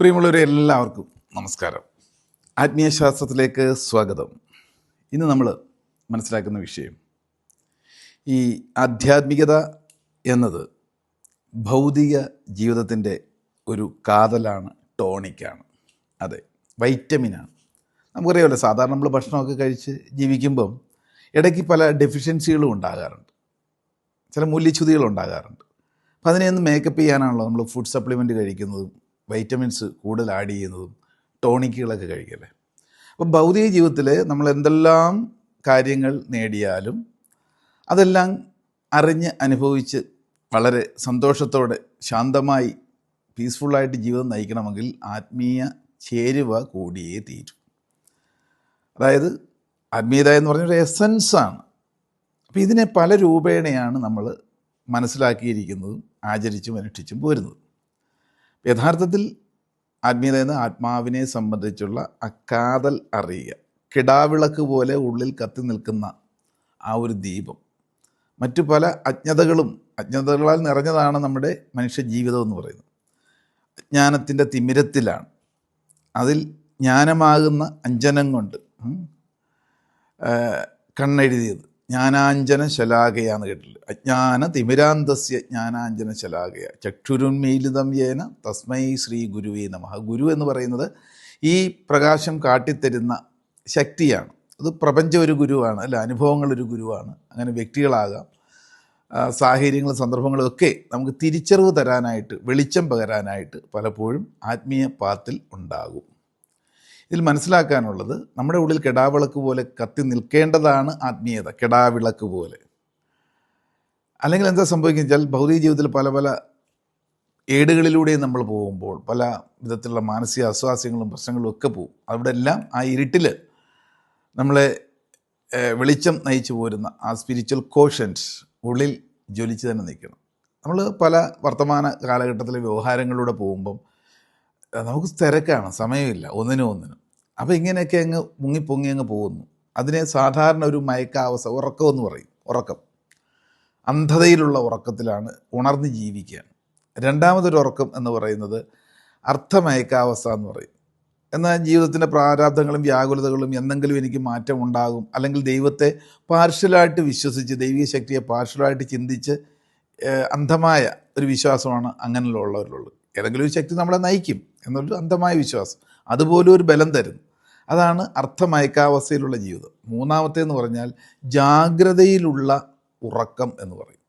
പ്രിയമുള്ളവരെ എല്ലാവർക്കും നമസ്കാരം. ആത്മീയശാസ്ത്രത്തിലേക്ക് സ്വാഗതം. ഇന്ന് നമ്മൾ മനസ്സിലാക്കുന്ന വിഷയം ഈ ആധ്യാത്മികത എന്നത് ഭൗതിക ജീവിതത്തിന്റെ ഒരു കാതലാണ് ടോണിക്കാണ്. അതെ വൈറ്റമിനാണ്. നമുക്കറിയാമല്ലോ സാധാരണ നമ്മൾ ഭക്ഷണമൊക്കെ കഴിച്ച് ജീവിക്കുമ്പം ഇടയ്ക്ക് പല ഡെഫിഷ്യൻസികളും ഉണ്ടാകാറുണ്ട്. ചില മൂല്യച്യുതികൾ ഉണ്ടാകാറുണ്ട്. അപ്പോൾ അതിനെയൊന്ന് മേക്കപ്പ് ചെയ്യാനാണല്ലോ നമ്മൾ ഫുഡ് സപ്ലിമെന്റ് കഴിക്കുന്നതും വൈറ്റമിൻസ് കൂടുതൽ ആഡ് ചെയ്യുന്നതും ടോണിക്കുകളൊക്കെ കഴിക്കല്ലേ? അപ്പോൾ ഭൗതിക ജീവിതത്തിൽ നമ്മൾ എന്തെല്ലാം കാര്യങ്ങൾ നേടിയാലും അതെല്ലാം അറിഞ്ഞ് അനുഭവിച്ച് വളരെ സന്തോഷത്തോടെ ശാന്തമായി പീസ്ഫുള്ളായിട്ട് ജീവിതം നയിക്കണമെങ്കിൽ ആത്മീയ ചേരുവ കൂടിയേ തീരും. അതായത് ആത്മീയത എന്ന് പറഞ്ഞൊരു എസൻസാണ് അപ്പോൾ ഇതിനെ പല രൂപേണയാണ് നമ്മൾ മനസ്സിലാക്കിയിരിക്കുന്നതും ആചരിച്ചും അനുഷ്ഠിച്ചും പോരുന്നത്. യഥാർത്ഥത്തിൽ ആത്മീയത എന്ന് ആത്മാവിനെ സംബന്ധിച്ചുള്ള അക്കാതൽ അറിയുക. കിടാവിളക്ക് പോലെ ഉള്ളിൽ കത്തി നിൽക്കുന്ന ആ ഒരു ദീപം. മറ്റു പല അജ്ഞതകളും അജ്ഞതകളാൽ നിറഞ്ഞതാണ് നമ്മുടെ മനുഷ്യ ജീവിതം എന്ന് പറയുന്നത്. അജ്ഞാനത്തിന്റെ തിമിരത്തിലാണ്. അതിൽ ജ്ഞാനമാകുന്ന അഞ്ജനം കൊണ്ട് കണ്ണെഴുതിയത്. ജ്ഞാനാഞ്ജന ശലാകയാന്ന് കേട്ടിട്ടില്ല? അജ്ഞാന തിമിരാന്തസ്യ ജ്ഞാനാഞ്ജന ശലാകയ ചക്ഷുരുന്മീലിതം യേന തസ്മൈ ശ്രീ ഗുരുവേ നമ ഗുരു എന്ന് പറയുന്നത് ഈ പ്രകാശം കാട്ടിത്തരുന്ന ശക്തിയാണ്. അത് പ്രപഞ്ചം ഒരു ഗുരുവാണ് അല്ല അനുഭവങ്ങളൊരു ഗുരുവാണ് അങ്ങനെ വ്യക്തികളാകാം. സാഹചര്യങ്ങൾ സന്ദർഭങ്ങളൊക്കെ നമുക്ക് തിരിച്ചറിവ് തരാനായിട്ട് വെളിച്ചം പകരാനായിട്ട് പലപ്പോഴും ആത്മീയ പാത്തിൽ ഉണ്ടാകും. ഇതിൽ മനസ്സിലാക്കാനുള്ളത് നമ്മുടെ ഉള്ളിൽ കെടാവിളക്ക് പോലെ കത്തി നിൽക്കേണ്ടതാണ് ആത്മീയത കെടാവിളക്ക് പോലെ. അല്ലെങ്കിൽ എന്താ സംഭവിക്കുന്നത് വെച്ചാൽ ഭൗതിക ജീവിതത്തിൽ പല പല ഏടുകളിലൂടെയും നമ്മൾ പോകുമ്പോൾ പല വിധത്തിലുള്ള മാനസിക അസ്വാസ്യങ്ങളും പ്രശ്നങ്ങളും ഒക്കെ പോകും. അവിടെ എല്ലാം ആ ഇരുട്ടിൽ നമ്മളെ വെളിച്ചം നയിച്ചു പോരുന്ന ആ സ്പിരിച്വൽ കോഷൻസ് ഉള്ളിൽ ജ്വലിച്ച് തന്നെ നിൽക്കണം. നമ്മൾ പല വർത്തമാന കാലഘട്ടത്തിലെ വ്യവഹാരങ്ങളിലൂടെ പോകുമ്പം നമുക്ക് തിരക്കാണ് സമയമില്ല ഒന്നിനും ഒന്നിനും. അപ്പോൾ ഇങ്ങനെയൊക്കെ അങ്ങ് മുങ്ങിപ്പൊങ്ങി അങ്ങ് പോകുന്നു. അതിനെ സാധാരണ ഒരു മയക്കാവസ്ഥ ഉറക്കം എന്ന് പറയും ഉറക്കം. അന്ധതയിലുള്ള ഉറക്കത്തിലാണ് ഉണർന്ന് ജീവിക്കുകയാണ് രണ്ടാമതൊരു ഉറക്കം എന്ന് പറയുന്നത് അർത്ഥമയക്കാവസ്ഥ എന്ന് പറയും. എന്നാൽ ജീവിതത്തിന്റെ പ്രാരാബ്ദങ്ങളും വ്യാകുലതകളും എന്തെങ്കിലും എനിക്ക് മാറ്റം ഉണ്ടാകും അല്ലെങ്കിൽ ദൈവത്തെ പാർഷ്യലായിട്ട് വിശ്വസിച്ച് ദൈവിക ശക്തിയെ പാർഷ്യലായിട്ട് ചിന്തിച്ച് അന്ധമായ ഒരു വിശ്വാസമാണ് അങ്ങനെയുള്ളവരിലുള്ളത് ഏതെങ്കിലും ഒരു ശക്തി നമ്മളെ നയിക്കും എന്നൊരു അന്ധമായ വിശ്വാസം. അതുപോലൊരു ഒരു ബലം തരുന്നു. അതാണ് അർത്ഥമയക്കാവസ്ഥയിലുള്ള ജീവിതം. മൂന്നാമത്തേന്ന് പറഞ്ഞാൽ ജാഗ്രതയിലുള്ള ഉറക്കം എന്ന് പറയും.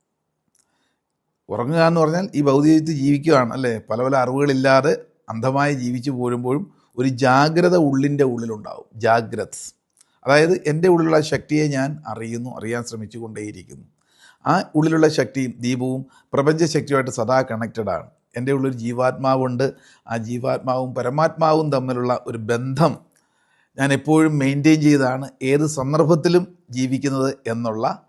ഉറങ്ങുക എന്ന് പറഞ്ഞാൽ ഈ ഭൗതിക ജീവിതത്തിൽ ജീവിക്കുകയാണ് അല്ലേ? പല പല അറിവുകളില്ലാതെ അന്ധമായി ജീവിച്ചു പോരുമ്പോഴും ഒരു ജാഗ്രത ഉള്ളിന്റെ ഉള്ളിലുണ്ടാവും. ജാഗ്രത്. അതായത് എന്റെ ഉള്ളിലുള്ള ശക്തിയെ ഞാൻ അറിയുന്നു അറിയാൻ ശ്രമിച്ചു കൊണ്ടേയിരിക്കുന്നു ആ ഉള്ളിലുള്ള ശക്തിയും ദീപവും പ്രപഞ്ച ശക്തിയുമായിട്ട് സദാ കണക്റ്റഡ് ആണ്. എന്റെ ഉള്ളൊരു ജീവാത്മാവുണ്ട്. ആ ജീവാത്മാവും പരമാത്മാവും തമ്മിലുള്ള ഒരു ബന്ധം ഞാൻ എപ്പോഴും മെയിന്റെയിൻ ചെയ്താണ് ഏത് സന്ദർഭത്തിലും ജീവിക്കുന്നത് എന്നുള്ള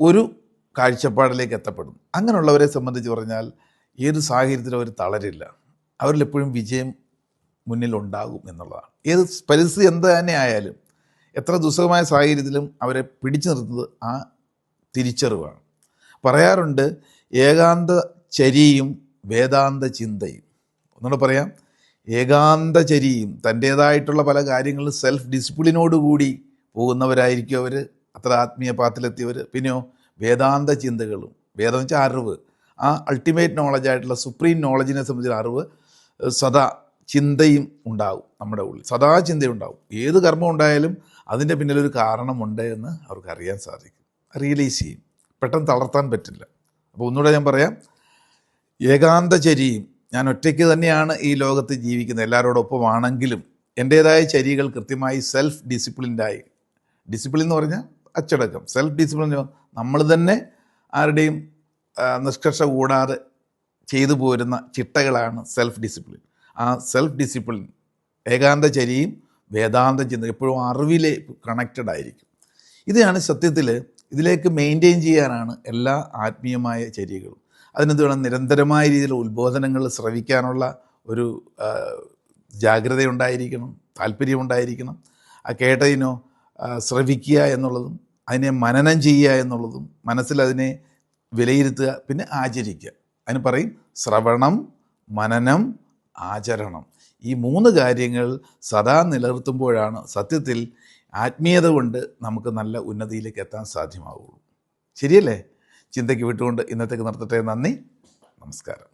ഒരു കാഴ്ചപ്പാടിലേക്ക് എത്തപ്പെടുന്നു. അങ്ങനെയുള്ളവരെ സംബന്ധിച്ച് പറഞ്ഞാൽ ഏത് സാഹചര്യത്തിലും അവർ തളരില്ല. അവരിൽ എപ്പോഴും വിജയം മുന്നിലുണ്ടാകും എന്നുള്ളതാണ്. ഏത് പരിസ്ഥിതി എന്ത് തന്നെ ആയാലും എത്ര ദുസ്സഹമായ സാഹചര്യത്തിലും അവരെ പിടിച്ചു നിർത്തുന്നത് ആ തിരിച്ചറിവാണ്. പറയാറുണ്ട് ഏകാന്ത ചരിയും വേദാന്ത ചിന്തയും ഒന്നുകൂടെ പറയാം. ഏകാന്ത ചരിയും തന്റേതായിട്ടുള്ള പല കാര്യങ്ങളും സെൽഫ് ഡിസിപ്ലിനോടുകൂടി പോകുന്നവരായിരിക്കും അവർ അത്ര ആത്മീയ പാത്തിലെത്തിയവർ പിന്നെയോ വേദാന്ത ചിന്തകളും വേദം വെച്ചാൽ അറിവ്. ആ അൾട്ടിമേറ്റ് നോളജായിട്ടുള്ള സുപ്രീം നോളജിനെ സംബന്ധിച്ച അറിവ് സദാ ചിന്തയും ഉണ്ടാവും നമ്മുടെ ഉള്ളിൽ. സദാ ചിന്തയുണ്ടാവും. ഏത് കർമ്മം ഉണ്ടായാലും അതിന്റെ പിന്നിലൊരു കാരണമുണ്ട് എന്ന് അവർക്ക് അറിയാൻ സാധിക്കും റിയലൈസ് ചെയ്യും. പെട്ടെന്ന് തളർത്താൻ പറ്റില്ല. അപ്പോൾ ഒന്നുകൂടെ ഞാൻ പറയാം. ഏകാന്തചരിയും ഞാൻ ഒറ്റയ്ക്ക് തന്നെയാണ് ഈ ലോകത്ത് ജീവിക്കുന്നത്. എല്ലാവരോടൊപ്പമാണെങ്കിലും എന്റേതായ ചരികൾ കൃത്യമായി സെൽഫ് ഡിസിപ്ലിൻഡായി ഡിസിപ്ലിൻ എന്ന് പറഞ്ഞാൽ അച്ചടക്കം. സെൽഫ് ഡിസിപ്ലിൻ നമ്മൾ തന്നെ ആരുടെയും നിഷ്കർഷ കൂടാതെ ചെയ്തു പോരുന്ന ചിട്ടകളാണ് സെൽഫ് ഡിസിപ്ലിൻ ആ സെൽഫ് ഡിസിപ്ലിൻ ഏകാന്തചരിയും വേദാന്ത ചിന്ത എപ്പോഴും അറിവിലെ കണക്റ്റഡ് ആയിരിക്കും. ഇതാണ് സത്യത്തിൽ ഇതിലേക്ക് മെയിന്റെയിൻ ചെയ്യാനാണ് എല്ലാ ആത്മീയമായ ചര്യകളും അതിനെന്ത് വേണം നിരന്തരമായ രീതിയിൽ ഉത്ബോധനങ്ങൾ ശ്രവിക്കാനുള്ള ഒരു ജാഗ്രതയുണ്ടായിരിക്കണം താല്പര്യമുണ്ടായിരിക്കണം. ആ കേട്ടതിനോ ശ്രവിക്കുക എന്നുള്ളതും അതിനെ മനനം ചെയ്യുക എന്നുള്ളതും മനസ്സിൽ അതിനെ വിലയിരുത്തുക പിന്നെ ആചരിക്കുക. അതിന് പറയും ശ്രവണം മനനം ആചരണം. ഈ മൂന്ന് കാര്യങ്ങൾ സദാ നിലനിർത്തുമ്പോഴാണ് സത്യത്തിൽ ആത്മീയത കൊണ്ട് നമുക്ക് നല്ല ഉന്നതിയിലേക്ക് എത്താൻ സാധ്യമാവുള്ളൂ. ശരിയല്ലേ? ചിന്തയ്ക്ക് വിട്ടുകൊണ്ട് ഇന്നത്തേക്ക് നിർത്തട്ടെ. നന്ദി. നമസ്കാരം.